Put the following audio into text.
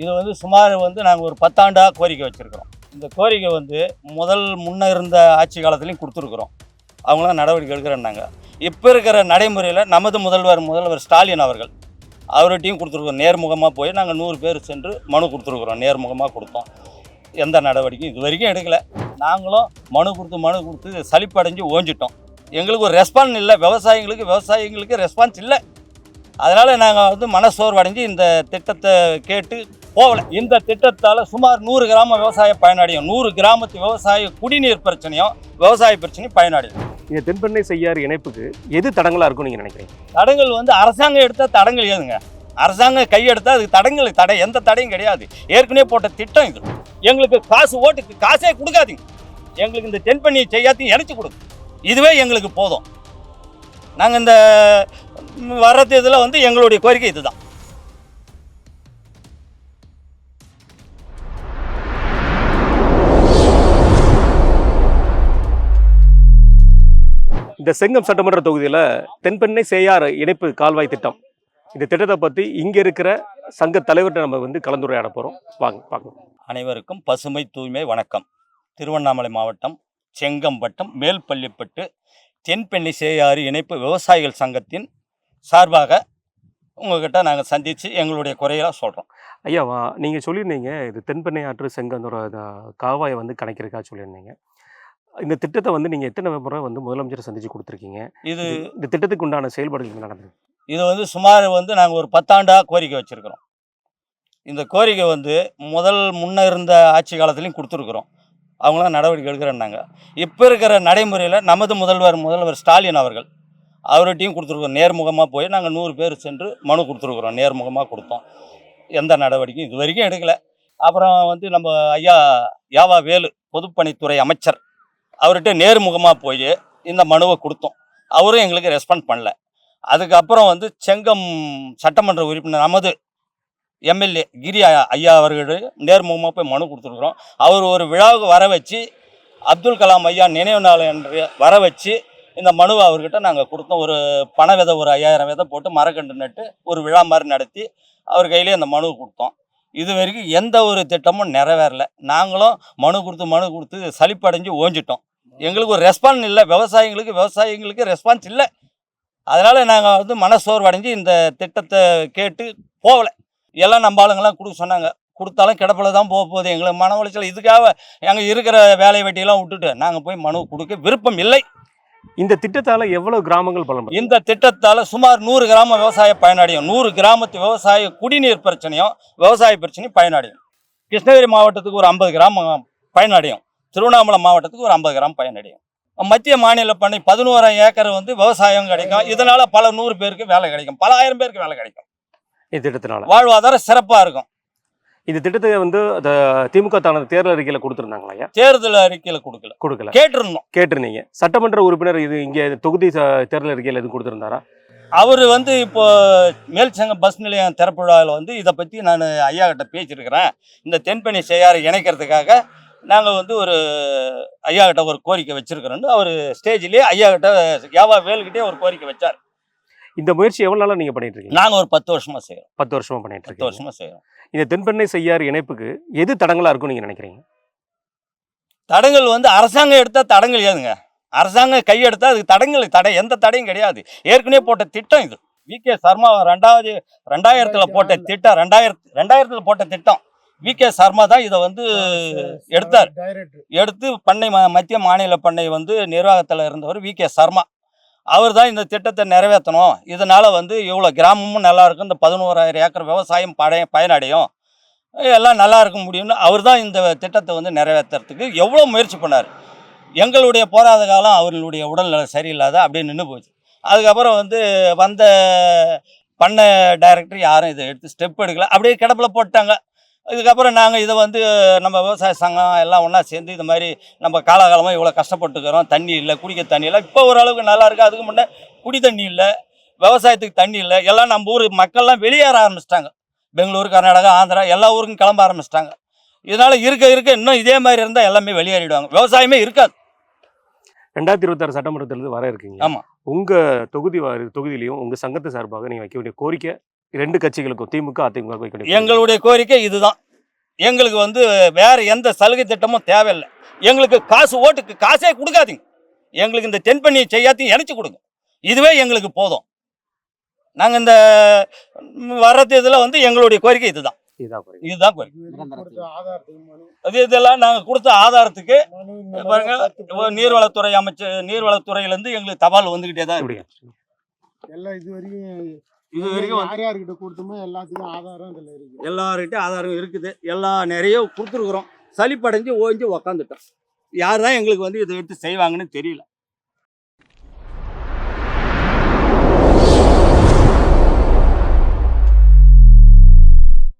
இது வந்து சுமார் வந்து நாங்கள் ஒரு பத்தாண்டாக கோரிக்கை வச்சுருக்கிறோம். இந்த கோரிக்கை வந்து முதல் முன்னே இருந்த ஆட்சி காலத்துலேயும் கொடுத்துருக்குறோம். அவங்களாம் நடவடிக்கை எடுக்கிறேன்னாங்க. இப்போ இருக்கிற நடைமுறையில் நமது முதல்வர் முதல்வர் ஸ்டாலின் அவர்கள் அவர்கிட்டையும் கொடுத்துருக்கோம் நேர்முகமாக போய் நாங்கள் நூறு பேர் சென்று மனு கொடுத்துருக்குறோம். நேர்முகமாக கொடுத்தோம். எந்த நடவடிக்கையும் இது வரைக்கும் எடுக்கலை. நாங்களும் மனு கொடுத்து மனு கொடுத்து சலிப்படைஞ்சு ஓஞ்சிட்டோம். எங்களுக்கு ஒரு ரெஸ்பான்ஸ் இல்லை. விவசாயிங்களுக்கு விவசாயிங்களுக்கு ரெஸ்பான்ஸ் இல்லை. அதனால் நாங்கள் வந்து மனசோர்வடைஞ்சு இந்த திட்டத்தை கேட்டு போகல. இந்த திட்டத்தால் சுமார் நூறு கிராம விவசாய பயனடையும் நூறு கிராமத்து விவசாய குடிநீர் பிரச்சனையும் விவசாய பிரச்சனையும் பயனடையும் இந்த தென்பெண்ணை செய்யாறு இணைப்புக்கு எது தடங்களா இருக்கும் நீங்க நினைக்கிறீங்க? தடங்கள் வந்து அரசாங்கம் எடுத்தால் தடங்கள் ஏதுங்க அரசாங்கம் கையெடுத்தால் அதுக்கு தடங்கள் தடை எந்த தடையும் கிடையாது. ஏற்கனவே போட்ட திட்டம் இது. எங்களுக்கு காசு ஓட்டுக்கு காசே கொடுக்காதீங்க. எங்களுக்கு இந்த தென்பண்ணி செய்யாத்தையும் இணைச்சி கொடுங்க. இதுவே எங்களுக்கு போதும். நாங்கள் இந்த வர்றது இதில் வந்து எங்களுடைய கோரிக்கை இதுதான். இந்த செங்கம் சட்டமன்ற தொகுதியில தென்பெண்ணை செய்யாறு இணைப்பு கால்வாய் திட்டம். இந்த திட்டத்தை பத்தி இங்க இருக்கிற சங்க தலைவர்கிட்ட நம்ம வந்து கலந்துரையாட போறோம். வாங்க பார்க்கலாம் அனைவருக்கும் பசுமை தூய்மை வணக்கம். திருவண்ணாமலை மாவட்டம் செங்கம்பட்டம் மேல்பள்ளிப்பட்டு தென்பெண்ணி சேயாறு இணைப்பு விவசாயிகள் சங்கத்தின் சார்பாக உங்ககிட்ட நாங்கள் சந்தித்து எங்களுடைய குறையெல்லாம் சொல்கிறோம் ஐயா வா நீங்க சொல்லியிருந்தீங்க இது தென்பெண்ணை ஆற்று செங்கந்தோட காவாயை வந்து கணக்கிறதுக்காக சொல்லியிருந்தீங்க. இந்த திட்டத்தை வந்து நீங்க எத்தனை முறை வந்து முதலமைச்சரை சந்திச்சு கொடுத்துருக்கீங்க? இது இந்த திட்டத்துக்கு உண்டான செயல்பாடுகள் நடந்தது இது வந்து சுமார் வந்து நாங்கள் ஒரு பத்தாண்டா கோரிக்கை வச்சுருக்கிறோம். இந்த கோரிக்கை வந்து முதல் முன்ன இருந்த ஆட்சி காலத்துலேயும் கொடுத்துருக்குறோம். அவங்களாம் நடவடிக்கை எடுக்கிறேன்னாங்க. இப்போ இருக்கிற நடைமுறையில் நமது முதல்வர் முதல்வர் ஸ்டாலின் அவர்கள் அவர்கிட்டையும் கொடுத்துருக்கோம் நேர்முகமாக போய் நாங்கள் நூறு பேர் சென்று மனு கொடுத்துருக்குறோம். நேர்முகமாக கொடுத்தோம். எந்த நடவடிக்கையும் இது வரைக்கும் எடுக்கலை. அப்புறம் வந்து நம்ம ஐயா யாவா வேலு பொதுப்பணித்துறை அமைச்சர் அவர்கிட்ட நேர்முகமாக போய் இந்த மனுவை கொடுத்தோம். அவரும் எங்களுக்கு ரெஸ்பாண்ட் பண்ணல. அதுக்கப்புறம் வந்து செங்கம் சட்டமன்ற உறுப்பினர் நமது எம்எல்ஏ கிரி ஐயா- அவர்கள் நேர்முகமாக போய் மனு கொடுத்துருக்குறோம். அவர் ஒரு விழாவுக்கு வர வச்சு அப்துல் கலாம் ஐயா நினைவு நாள் என்று வர வச்சு இந்த மனுவை அவர்கிட்ட நாங்கள் கொடுத்தோம். ஒரு பண விதை ஒரு ஐயாயிரம் விதை போட்டு மரக்கண்டு நட்டு ஒரு விழா மாதிரி நடத்தி அவர் கையிலே அந்த மனுவை கொடுத்தோம். இது வரைக்கும் எந்த ஒரு திட்டமும் நிறைவேறல. நாங்களும் மனு கொடுத்து மனு கொடுத்து சளிப்படைஞ்சு ஓஞ்சிட்டோம். எங்களுக்கு ஒரு ரெஸ்பான்ஸ் இல்லை. விவசாயிங்களுக்கு விவசாயிங்களுக்கு ரெஸ்பான்ஸ் இல்லை. அதனால் நாங்கள் வந்து மனசோர்வடைஞ்சு இந்த திட்டத்தை கேட்டு போகலை. எல்லாம் நம்ம ஆளுங்கெல்லாம் கொடுக்க சொன்னாங்க. கொடுத்தாலும் கிடப்பில் தான் போக போகுது. எங்களுக்கு மன உளைச்சல். இதுக்காக எங்கள் இருக்கிற வேலை வெட்டியெல்லாம் விட்டுட்டு நாங்கள் போய் மனு கொடுக்க விருப்பம் இல்லை. இந்த திட்டத்தால எவ்வளவு கிராமங்கள் பலன் பெறும்? இந்த திட்டத்தால் சுமார் நூறு கிராம விவசாய பயனடையும். நூறு கிராமத்து விவசாய குடிநீர் பிரச்சனையும் விவசாய பிரச்சனையும் பயனடையும். கிருஷ்ணகிரி மாவட்டத்துக்கு ஒரு ஐம்பது கிராமம் பயனடையும். திருவண்ணாமலை மாவட்டத்துக்கு ஒரு ஐம்பது கிராம் பயனடையும். மத்திய மாநில பண்ணை பதினோராயிரம் ஏக்கர் வந்து விவசாயம் கிடைக்கும். இதனால பல நூறு பேருக்கு வேலை கிடைக்கும். பல ஆயிரம் பேருக்கு வேலை கிடைக்கும். இந்த திட்டத்தினால. வாழ்வாதாரம் சிறப்பாக இருக்கும். இந்த திட்டத்தை வந்து திமுக தனது தேர்தல் அறிக்கையில கொடுத்துருந்தாங்களா ஐயா? தேர்தல் அறிக்கையில் கொடுக்கல. கொடுக்கல. கேட்டிருந்தோம். கேட்டிருந்தீங்க. சட்டமன்ற உறுப்பினர் இது இங்க தொகுதி தேர்தல் அறிக்கையில் எதுவும் கொடுத்துருந்தாரா? அவர் வந்து இப்போ மேல்சங்க பஸ் நிலையம் திறப்பு விழாவில் வந்து இதை பற்றி நான் ஐயா கிட்ட பேசியிருக்கிறேன். இந்த தென்பெண்ணி செய்யாரை இணைக்கிறதுக்காக நாங்கள் வந்து ஒரு ஐயா கிட்ட ஒரு கோரிக்கை வச்சிருக்கிறோன்னு அவர் ஸ்டேஜ்லேயே ஐயா கிட்ட யாவா வேலுக்கிட்டே ஒரு கோரிக்கை வச்சார். இந்த முயற்சி எவ்வளவு நாளா நீங்க பண்ணிட்டு இருக்கீங்க? நாங்கள் ஒரு பத்து வருஷமா செய்கிறோம் பத்து வருஷமா பண்ணிட்டு பத்து இருக்கீங்க. வருஷமா செய்கிறோம் இந்த தென்பெண்ணை செய்யாறு இணைப்புக்கு எது தடங்களா இருக்கும் நீங்க நினைக்கிறீங்க? தடங்கள் வந்து அரசாங்கம் எடுத்தால் தடங்கள் ஏதுங்க அரசாங்கம் கையெடுத்தால் அதுக்கு தடங்கள் தடை எந்த தடையும் கிடையாது. ஏற்கனவே போட்ட திட்டம் இது. வி. கே. சர்மா ரெண்டாவது ரெண்டாயிரத்துல போட்ட திட்டம் ரெண்டாயிரத்து ரெண்டாயிரத்துல போட்ட திட்டம். வி. கே. சர்மா தான் இதை வந்து எடுத்தார். எடுத்து பண்ணை ம- மத்திய மாநில பண்ணை வந்து நிர்வாகத்தில் இருந்தவர் வி. கே. சர்மா. அவர் தான் இந்த திட்டத்தை நிறைவேற்றணும் இதனால் வந்து இவ்வளோ கிராமமும் நல்லா இருக்கும். இந்த பதினோராயிரம் ஏக்கர் விவசாயம் பழைய பயனடையும். எல்லாம் நல்லா இருக்க முடியும்னு அவர் தான் இந்த திட்டத்தை வந்து நிறைவேற்றுறதுக்கு எவ்வளோ முயற்சி பண்ணார். எங்களுடைய போராத காலம் அவர்களுடைய உடல்நிலை சரியில்லாத அப்படியே நின்று போச்சு. அதுக்கப்புறம் வந்து வந்த பண்ண டைரக்டர் யாரும் இதை எடுத்து ஸ்டெப் எடுக்கல. அப்படியே கிடப்பில் போட்டாங்க. இதுக்கப்புறம் நாங்கள் இதை வந்து நம்ம விவசாய சங்கம் எல்லாம் ஒன்றா சேர்ந்து இது மாதிரி நம்ம காலகாலமாக இவ்வளோ கஷ்டப்பட்டுக்கிறோம். தண்ணி இல்லை குடிக்க தண்ணி இல்லை. இப்போ ஓரளவுக்கு நல்லா இருக்குது அதுக்கு முன்னே குடி தண்ணி இல்லை விவசாயத்துக்கு தண்ணி இல்லை. எல்லாம் நம்ம ஊர் மக்கள்லாம் வெளியேற ஆரம்பிச்சிட்டாங்க. பெங்களூர் கர்நாடகா ஆந்திரா எல்லா ஊருக்கும் கிளம்ப ஆரம்பிச்சிட்டாங்க. இதனால் இருக்க இருக்க இன்னும் இதே மாதிரி இருந்தால் எல்லாமே வெளியேறிடுவாங்க. விவசாயமே இருக்காது. ரெண்டாயிரத்தி இருபத்தாறு சட்டமன்ற தேர்தல் வர இருக்கீங்க. ஆமா. உங்க தொகுதி தொகுதியிலையும் உங்க சங்கத்து சார்பாக நீங்க வைக்க வேண்டிய கோரிக்கை ரெண்டு கட்சிகளுக்கும் திமுக அதிமுக எங்களுடைய கோரிக்கை இதுதான். எங்களுக்கு வந்து வேற எந்த சலுகை திட்டமும் தேவையில்லை. எங்களுக்கு காசு ஓட்டுக்கு காசே கொடுக்காதீங்க. எங்களுக்கு இந்த தென்பண்ணி செய்யாத்தையும் இணைச்சு கொடுங்க. இதுவே எங்களுக்கு போதும். நாங்கள் இந்த வர்றது இதில் வந்து எங்களுடைய கோரிக்கை இதுதான். இதுதான் கோரிக்கை. இதெல்லாம் நாங்கள் கொடுத்த ஆதாரத்துக்கு பாருங்க, நீர்வளத்துறை அமைச்சு நீர்வளத்துறையிலேருந்து எங்களுக்கு தபால் வந்துக்கிட்டே தான் இருக்கு. எல்லாம் இது வரைக்கும் இது வரைக்கும் வந்து யார் யார்கிட்ட கொடுத்தோமோ எல்லாத்துக்கும் ஆதாரம் இதுல இருக்கு. எல்லார்கிட்டையும் ஆதாரம் இருக்குது. எல்லா நிறைய கொடுத்துருக்குறோம். சளிப்படைஞ்சு ஓஞ்சி உக்காந்துட்டோம். யார் தான் எங்களுக்கு வந்து இதை எடுத்து செய்வாங்கன்னு தெரியல.